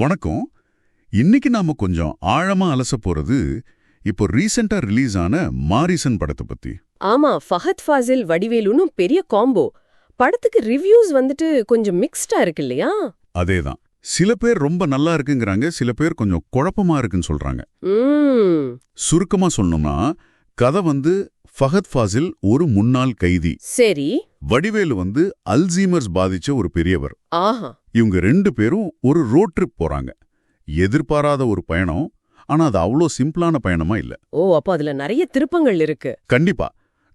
வணக்கம். இன்னைக்கு நாம கொஞ்சம் ஆழமா அலச போறது இப்போ ரீசெண்டா ரிலீஸ் ஆன மாரிசன் படத்தை பத்தி. ஆமா ஃபஹத் ஃபாசில் வடிவேலுன்னு பெரிய காம்போ. படத்துக்கு ரிவ்யூஸ் வந்துட்டு கொஞ்சம் மிக்ஸ்டா இருக்கு இல்லையா? அதேதான். சில பேர் ரொம்ப நல்லா இருக்குங்கிறாங்க சில பேர் கொஞ்சம் குழப்பமா இருக்குன்னு சொல்றாங்க. சுருக்கமா சொல்லணும்னா கதை வந்து ஃபஹத் ஃபாசில் ஒரு முன்னாள் கைதி. சரி. வடிவேலு வந்து அல்சீமர்ஸ் பாதிச்ச ஒரு பெரியவர். ஆஹா. இவங்க ரெண்டு பேரும் ஒரு ரோட் ட்ரிப் போறாங்க. எதிர்பாராத ஒரு பயணம் ஆனா அது அவ்வளோ சிம்பிளான பயணமா இல்ல. ஓ அப்போ அதுல நிறைய திருப்பங்கள் இருக்கு. கண்டிப்பா.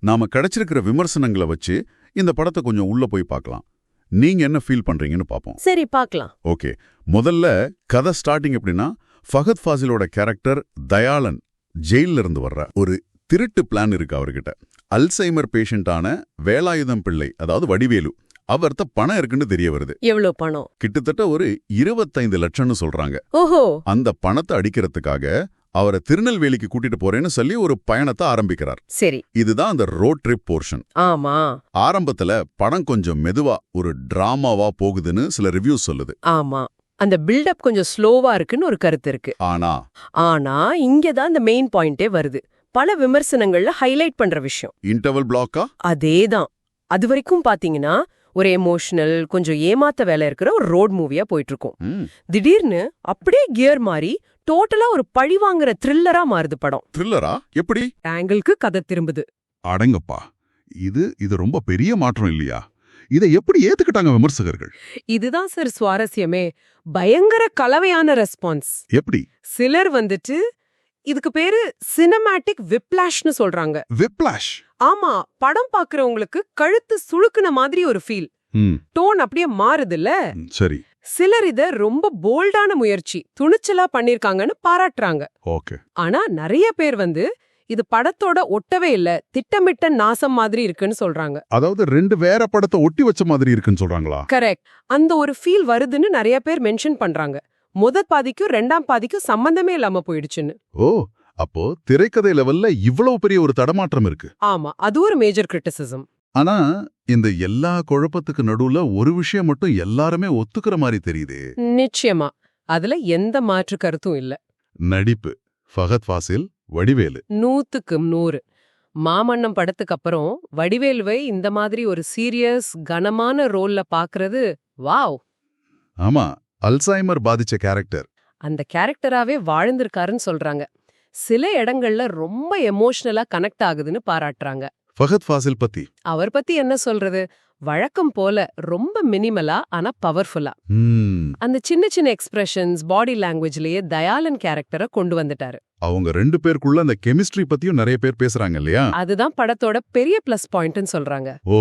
நாம கிடைச்சிருக்கிற விமர்சனங்களை வச்சு இந்த படத்தை கொஞ்சம் உள்ள போய் பார்க்கலாம். நீங்க என்ன ஃபீல் பண்றீங்கன்னு பார்ப்போம் சரி பார்க்கலாம். ஓகே. முதல்ல கதை ஸ்டார்டிங் எப்படின்னா ஃபஹத் ஃபாசிலோட கேரக்டர் தயாளன் ஜெயில்ல இருந்து வர்ற ஒரு திருட்டு பிளான் இருக்கு அவர்கிட்ட. அல்சைமர் பேஷண்டான வேலாயுதம் பிள்ளை அதாவது வடிவேலு அவர்த்த பணம் இருக்குன்னு தெரிய வருது. எவ்வளவு பணம்? கிட்டத்தட்ட ஒரு இருபத்தைந்து லட்சம்னு சொல்றாங்க. ஓஹோ! அந்த பணத்தை அடிக்கிறதுக்காக அவரை திருநெல்வேலிக்கு கூட்டிட்டு போறேன்னு சொல்லி ஒரு பயணத்தை ஆரம்பிக்கிறார். சரி. இதுதான் அந்த ரோட் ட்ரிப் போர்ஷன் ஆமா. ஆரம்பத்துல படம் கொஞ்சம் மெதுவா ஒரு டிராமாவா போகுதுன்னு சில ரிவ்யூஸ் சொல்லுது. ஆமா. அந்த பில்டப் கொஞ்சம் ஸ்லோவா இருக்குன்னு ஒரு கருத்து இருக்கு. ஆனா ஆனா இங்கதான் இந்த மெயின் பாயிண்டே வருது. பல விமர்சனங்கள்ல ஹைலைட் பண்ற விஷயம். இன்டர்வல் பிளாக்கா அதேதான். அது வரைக்கும் பாத்தீங்கன்னா ஒரு எமோஷனல் கொஞ்சம் ஏமாத்த வேலை இருக்கிற ஒரு ரோட் மூவியா போயிட்டு இருக்கும் திடீர்னு அப்படியே கியர் மாறி டோட்டலா ஒரு பழி வாங்குற த்ரில்லரா மாறுது படம். த்ரில்லரா எப்படி? ஆங்கிள்க்கு கதை திரும்புது. அடங்கப்பா. இது இது ரொம்ப பெரிய மாற்றம் இல்லையா? இதை எப்படி ஏத்துக்கிட்டாங்க விமர்சகர்கள்? இதுதான் சார் சுவாரஸ்யமே. பயங்கர கலவையான ரெஸ்பான்ஸ் எப்படி? சிலர் வந்துட்டு இதுக்கு பேரு சினமேட்டிக் விப்ளாஷ்னு சொல்றாங்க. விப்ளாஷ் ஆமா படம் பாக்குறவங்களுக்கு கழுத்து சுளுக்குன மாதிரி ஒரு ஃபீல் டோன் அப்படியே மாறுதுல்ல? சரி. சிலர் இத ரொம்ப போல்டான முயற்சி துணிச்சலா பண்ணிருக்காங்கன்னு பாராட்டுறாங்க. ஓகே. ஆனா நிறைய பேர் வந்து இது படத்தோட ஒட்டவே இல்ல திட்டமிட்ட நாசம் மாதிரி இருக்குன்னு சொல்றாங்க. அதாவது ரெண்டு வேற படத்தை ஒட்டி வச்ச மாதிரி இருக்குன்னு சொல்றாங்களா? கரெக்ட் அந்த ஒரு ஃபீல் வருதுன்னு நிறைய பேர் மென்ஷன் பண்றாங்க. முதல் பாதிக்கும் ரெண்டாம் பாதிக்கும் சம்பந்தமே இல்லாம போயிடுச்சுன்னு. ஓ அப்போ திரைக்கதை லெவல்ல இவ்வளவு பெரிய ஒரு தடமாற்றம் இருக்கு. ஆமா அது ஒரு மேஜர் கிரிட்டிசிசம் ஆனா இந்த எல்லா குழப்பத்துக்கு நடுவுல ஒரு விஷயம் மட்டும் எல்லாருமே ஒத்துக்கிற மாதிரி தெரியுதே. நிச்சயமா. அதுல எந்த மாற்று கருத்தும் இல்ல. நடிப்பு. ஃபஹத் ஃபாசில் வடிவேலு. நூத்துக்கு நூறு. மாமன்னம் படத்துக்கு அப்புறம் வடிவேலுவை இந்த மாதிரி ஒரு சீரியஸ் கனமான ரோல்ல பாக்குறது வாவ். ஆமா அல்சைமர் பாதிச்ச கேரக்டர் அந்த கேரக்டராவே வாழ்ந்திருக்காருன்னு சொல்றாங்க. சில இடங்கள்ல ரொம்ப எமோஷனலா கனெக்ட் ஆகுதுன்னு பாராட்டுறாங்க. ஃபஹத் ஃபாசில் பத்தி. அவர் பத்தி என்ன சொல்றது? வழக்கம் போல ரொம்ப மினிமலா ஆனா பவர்ஃபுல்லா அந்த சின்ன சின்ன எக்ஸ்பிரஷன்ஸ் பாடி லாங்குவேஜ்லயே தயாளன் கேரக்டரை கொண்டு வந்துட்டாரு. அவங்க ரெண்டு பேருக்குள்ள அந்த கெமிஸ்ட்ரி பத்தியும் நிறைய பேர் பேசுறாங்க இல்லையா? அதுதான் படத்தோட பெரிய பிளஸ் பாயிண்ட்னு சொல்றாங்க. ஓ.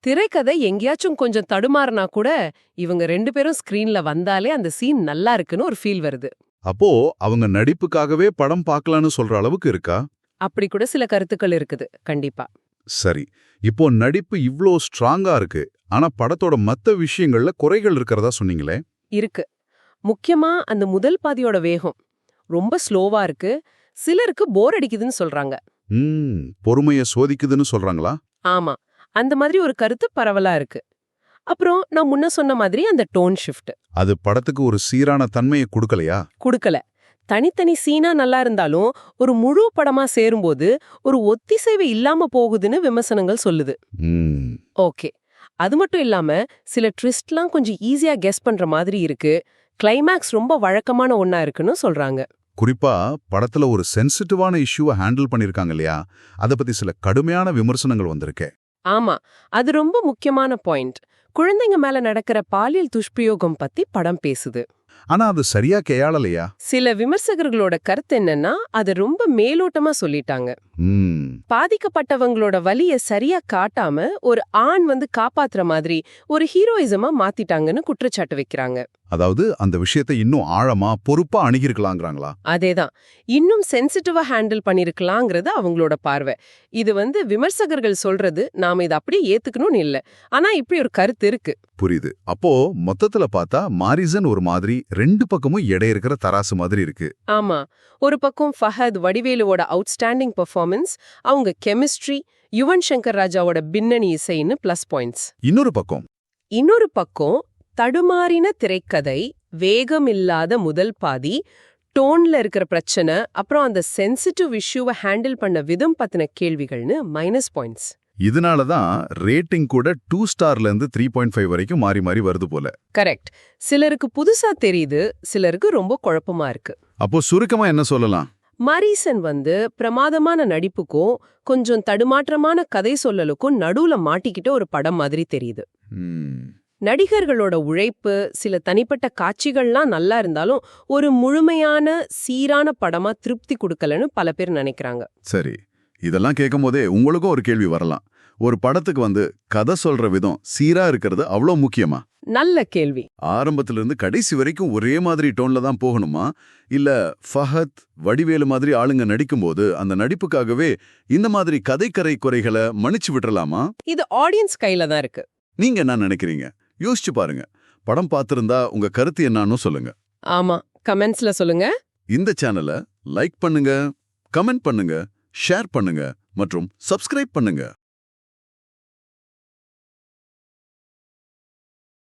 திரைக்கதை எங்கேயாச்சும் கொஞ்சம் தடுமாறினா கூட இவங்க ரெண்டு பேரும் ஸ்கிரீன்ல வந்தாலே அந்த சீன் நல்லா இருக்குன்னு ஒரு ஃபீல் வருது. அப்போ அவங்க நடிப்புக்காகவே படம் பார்க்கலான்னு சொல்ற அளவுக்கு இருக்கா? அப்படி கூட சில கருத்துக்கள் இருக்குது கண்டிப்பா. சரி. இப்போ நடிப்பு இவ்ளோ ஸ்ட்ராங்கா இருக்கு. ஆனா படத்தோட மத்த விஷயங்கள்ல குறைகள் இருக்கிறதா சொன்னீங்களே? இருக்கு. முக்கியமா அந்த முதல் பாதியோட வேகம். ரொம்ப ஸ்லோவா இருக்கு. சிலருக்கு போர் அடிக்குதுன்னு சொல்றாங்க. ம். பொறுமைய சோதிக்குதுன்னு சொல்றாங்களா? ஆமா. அந்த மாதிரி ஒரு கருத்து பரவலா இருக்கு. அப்புறம் நான் முன்ன சொன்ன மாதிரி அந்த டோன் ஷிஃப்ட் அது படத்துக்கு ஒரு சீரான தன்மையை கொடுக்கலையா? குடுக்கல. தனித்தனி சீனா நல்லா இருந்தாலும் ஒரு முழு படமா சேரும்போது ஒரு ஒத்திசைவு இல்லாம போகுதுன்னு விமர்சனங்கள் சொல்லுது. ஓகே. அது மட்டும் இல்லாம சில ட்விஸ்ட்லாம் கொஞ்சம் ஈஸியா கெஸ் பண்ற மாதிரி இருக்கு. கிளைமேக்ஸ் ரொம்ப வழக்கமான ஒண்ணா இருக்குன்னு சொல்றாங்க. குறிப்பா படத்துல ஒரு சென்சிட்டிவான இஷ்யூவை ஹேண்டில் பண்ணிருக்காங்க இல்லையா? அத பத்தி சில கடுமையான விமர்சனங்கள் வந்திருக்கே. ஆமா. அது ரொம்ப முக்கியமான பாயிண்ட். குழந்தைங்க மேல நடக்கிற பாலியல் துஷ்பிரயோகம் பத்தி படம் பேசுது. ஆனா அது சரியா கையாளலையா? சில விமர்சகர்களோட கருத்து என்னன்னா அது ரொம்ப மேலோட்டமா சொல்லிட்டாங்க. பாதிக்கப்பட்டவங்களோட வலிய சரியா காட்டாம ஒரு ஆண் வந்து காப்பாத்துற மாதிரி ஒரு ஹீரோயிசமா மாத்திட்டாங்கன்னு குற்றச்சாட்டு வைக்கிறாங்க. அதாவது அந்த விஷயத்தை இன்னும் ஆழமா பொறுப்பா அணுகிருக்கலாங்கிறாங்களா அதேதான். இன்னும் சென்சிட்டிவா ஹேண்டில் பண்ணிருக்கலாங்கிறது அவங்களோட பார்வை. இது வந்து விமர்சகர்கள் சொல்றது நாம இதை அப்படியே ஏத்துக்கணும்னு இல்ல. ஆனா இப்படி ஒரு கருத்து இருக்கு. புரியுது. அப்போ மொத்தத்துல பார்த்தா மாரிசன் ஒரு மாதிரி ரெண்டு பக்கமும் எடை இருக்கிற தராசு மாதிரி இருக்கு. ஆமா. ஒரு பக்கம் ஃபஹத் வடிவேலுவோட அவுட்ஸ்டாண்டிங் பெர்ஃபார்மன்ஸ் அவங்க கெமிஸ்ட்ரி யுவன் சங்கர் ராஜாவோட பின்னணி இசைன்னு பிளஸ் பாயிண்ட்ஸ் இன்னொரு பக்கம். இன்னொரு பக்கம் தடுமாறின திரைக்கதை வேகம் இல்லாத முதல் பாதி டோன்ல இருக்கிற பிரச்சனை அப்புறம் அந்த சென்சிட்டிவ் இஷ்யூவை ஹேண்டில் பண்ண விதம் பத்தின கேள்விகள்னு மைனஸ் பாயிண்ட்ஸ் இதனால தான் ரேட்டிங் கூட டூ ஸ்டார்ல இருந்து த்ரீ பாயிண்ட் ஃபைவ் வரைக்கும் மாறி மாறி வருது போல. கரெக்ட். சிலருக்கு புதுசா தெரியுது சிலருக்கு ரொம்ப குழப்பமா இருக்கு. அப்போ சுருக்கமா என்ன சொல்லலாம்? மரீசன் வந்து பிரமாதமான நடிப்புக்கும் கொஞ்சம் தடுமாற்றமான கதை சொல்லலுக்கும் நடுவுல மாட்டிக்கிட்ட ஒரு படம் மாதிரி தெரியுது. நடிகர்களோட உழைப்பு சில தனிப்பட்ட காட்சிகள்லாம் நல்லா இருந்தாலும் ஒரு முழுமையான சீரான படமா திருப்தி கொடுக்கலன்னு பல பேர் நினைக்கிறாங்க. சரி. இதெல்லாம் கேட்கும் போதே உங்களுக்கும் ஒரு கேள்வி வரலாம். ஒரு படத்துக்கு வந்து கதை சொல்ற விதம் சீரா இருக்கிறது அவ்வளோ முக்கியமா? நல்ல கேள்வி. ஆரம்பத்துல இருந்து கடைசி வரைக்கும் ஒரே மாதிரி டோன்ல தான் போகணுமா? இல்ல ஃபஹத் வடிவேலு மாதிரி ஆளுங்க நடிக்கும்போது அந்த நடிப்புக்காகவே இந்த மாதிரி கதைக்கரை குறைகளை மன்னிச்சு விட்டுறலாமா? இது ஆடியன்ஸ் கையில தான் இருக்கு. நீங்க என்ன நினைக்கிறீங்க? யோசிச்சு பாருங்க. படம் பார்த்திருந்தா உங்க கருத்து என்னன்னு சொல்லுங்க. ஆமா கமெண்ட்ஸ்ல சொல்லுங்க. இந்த சேனலை லைக் பண்ணுங்க கமெண்ட் பண்ணுங்க. ஷேர் பண்ணுங்க மற்றும் சப்ஸ்கிரைப் பண்ணுங்க.